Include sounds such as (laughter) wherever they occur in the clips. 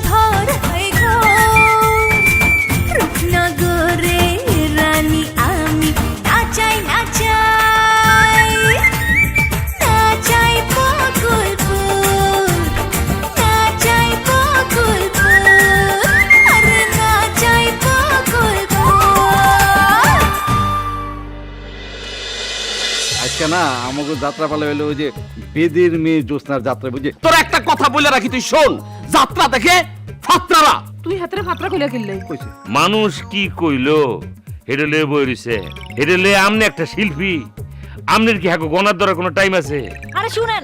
ধর না আমাকে যাত্রা পালা হলো ওই যে বেদের মেয়ে জ্যোৎস্নার যাত্রা বুঝে তোর একটা কথা বলে রাখি তুই শোন যাত্রা দেখে ফাত্রারা। তুই হাতের ফাতরা কইলা কিনলে? কইছে। মানুষ কি কইলো? হেডে লয়ে বই রইছে। আমনে একটা শিল্পী। আমনের কি হাকো গনার ধরার কোনো টাইম আছে? আরে শুনেন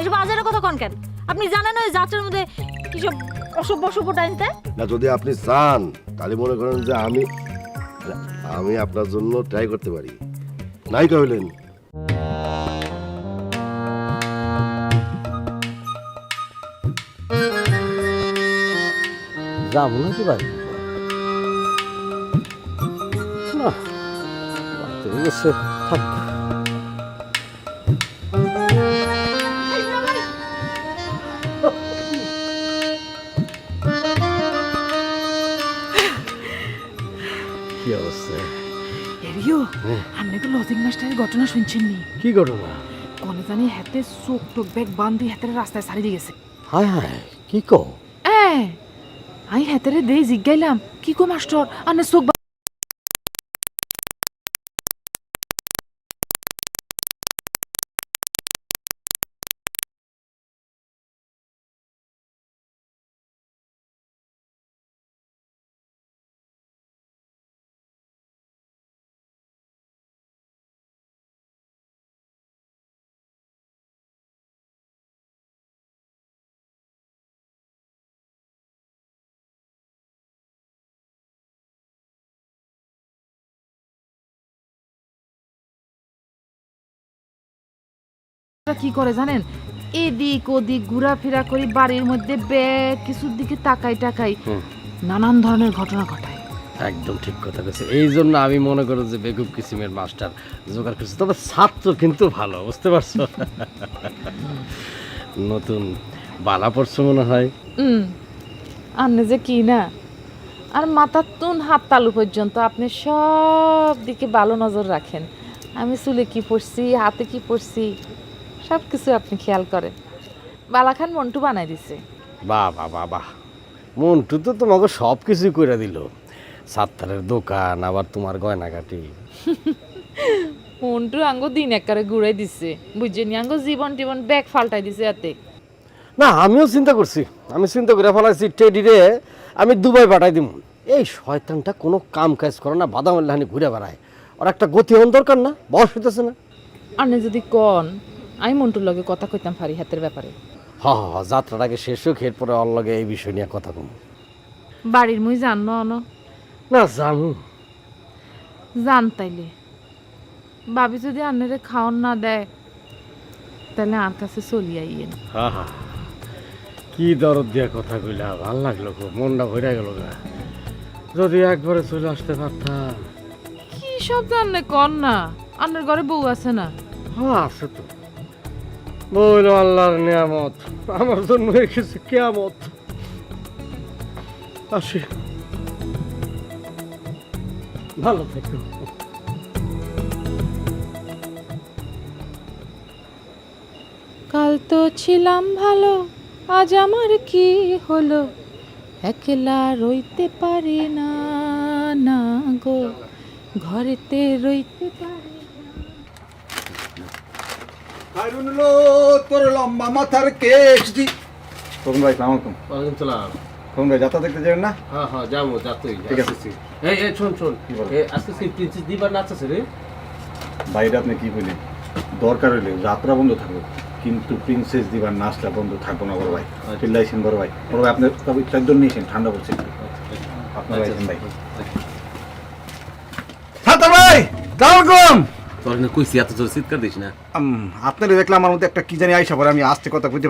এসব বাজারের কথা কন কেন? আপনি জানেন ওই যাত্রার মধ্যে কিসব অসভ্য অসভ্য টাইমতে না যদি আপনি চান তাহলে মনে করেন যে আমি আমি আপনার জন্য ট্রাই করতে পারি। নাই কহিলেন যাব নাকি বাড়ি না গেছে থাক। কি অবস্থা? এরিও আপনি কি লজিং মাস্টারের ঘটনা শুনছেন নি? কি ঘটনা? কোনে জানি হাতে চোখ টোক ব্যাগ বান্ধি হাতের রাস্তায় সারি দিয়ে গেছে। হায় হায় কি আমি হেতারে দেই জিজ্ঞাইলাম কি কো মাস্টার আনে চোখ কি করে জানেন? এদিক ওদিক ঘোরাফেরা করি বাড়ির মধ্যে ব্যাগ কিছুর দিকে তাকাই টাকাই নানান ধরনের ঘটনা ঘটায়। একদম ঠিক কথা বলছে এই জন্য আমি মনে করি যে বেগুব কিসিমের মাস্টার জোগাড় করছে। তবে ছাত্র কিন্তু ভালো বুঝতে পারছ? নতুন বালা পড়ছো মনে হয়। আন্নে যে কি না? আর মাথার তুন হাত তালু পর্যন্ত আপনি সব দিকে ভালো নজর রাখেন। আমি চুলে কি পড়ছি হাতে কি পড়ছি সব কিছু আপনি খেয়াল করেন। বালাখান মন্টু বানাই দিছে। বাহ বাহ বাহ বাহ। মন্টু তো তোমাকে সব কিছুই করে দিল। সাত্তারের দোকান আবার তোমার গয়নাগাটি। (laughs) মন্টু আঙ্গো দিন একবারে ঘুরাই দিছে। বুঝছেন আঙ্গো জীবন টিবন ব্যাগ ফাল্টাই দিছে এতে না আমিও চিন্তা করছি। আমি চিন্তা করে ফেলাইছি টেডিরে আমি দুবাই পাঠাই দিব এই শয়তানটা কোনো কাম কাজ করে না বাদাম লাহানি ঘুরে বেড়ায়। আর একটা গতি হন দরকার না বয়স হইতেছে না। আপনি যদি কন আমি মন্টুর লগে কথা কইতাম পারি হাতের ব্যাপারে। হ হ হ, যাত্রাটাকে শেষ হোক এরপরে অর লগে এই বিষয় নিয়ে কথা কম। বাড়ির মুই জানো অন? না জানু। জান তাইলে। ভাবি যদি আন্নারে খাওন না দেয় তাহলে আর কাছে চলি আইয়েন। হা হা। কি দরদ দিয়া কথা কইলা ভালো লাগল খুব মনটা ভরে গেল গা। যদি একবারে চলে আসতে পারতাম। কি সব জানলে কন না? আন্নার ঘরে বউ আছে না? হ্যাঁ আছে তো। বইল আল্লাহর নিয়ামত। আমার জন্য রেখেছে কেয়ামত। আসি। ভালো থেকো। কাল তো ছিলাম ভালো, আজ আমার কি হলো? একলা রইতে পারি না না গো। ঘরেতে রইতে পারি হারুনলো তোর লম্বা মাথার কেশ তখন ভাই সালাম আলাইকুম। ওয়ালাইকুম সালাম। তখন ভাই যাত্রা দেখতে যাবেন না? হ্যাঁ হ্যাঁ যাব যাতই ঠিক আছে। আসতেছি। এই এই শোন শোন। এ, আজকে সেই প্রিন্সেস দিবার নাচ আছে রে। বাইরে আপনি কি বললেন? দরকার হইলে যাত্রা বন্ধ থাকবে কিন্তু প্রিন্সেস দিবার নাচটা বন্ধ থাকব না বড় ভাই। চিল্লাইছেন বড় ভাই। বড় ভাই আপনি তবে চারজন নিয়েছেন ঠান্ডা পড়ছে আপনার আইছেন ভাই। সালামালাইকুম তোর এত জোর চিৎকার দিস না। আপনারা দেখলাম আমার মধ্যে একটা কি জানি আইসা পরে আমি আসতে কথা বুঝতে